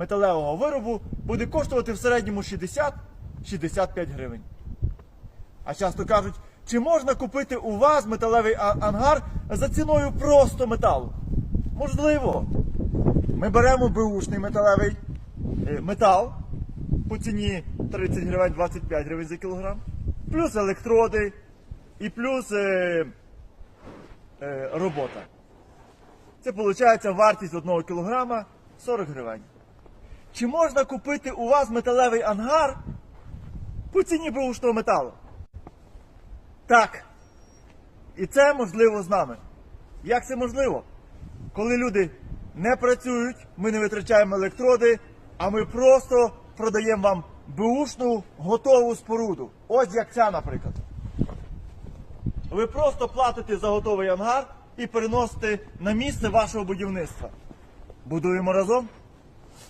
металевого виробу буде коштувати в середньому 60-65 гривень. А часто кажуть, чи можна купити у вас металевий ангар за ціною просто металу? Можливо. Ми беремо беушний металевий е, метал по ціні 30 гривень 25 гривень за кілограм, плюс електроди і плюс е, е, робота. Це виходить вартість 1 кілограма 40 гривень. Чи можна купити у вас металевий ангар по ціні беушного металу? Так. І це можливо з нами. Як це можливо? Коли люди не працюють, ми не витрачаємо електроди, а ми просто продаємо вам беушну готову споруду. Ось як ця, наприклад. Ви просто платите за готовий ангар і переносите на місце вашого будівництва. Будуємо разом.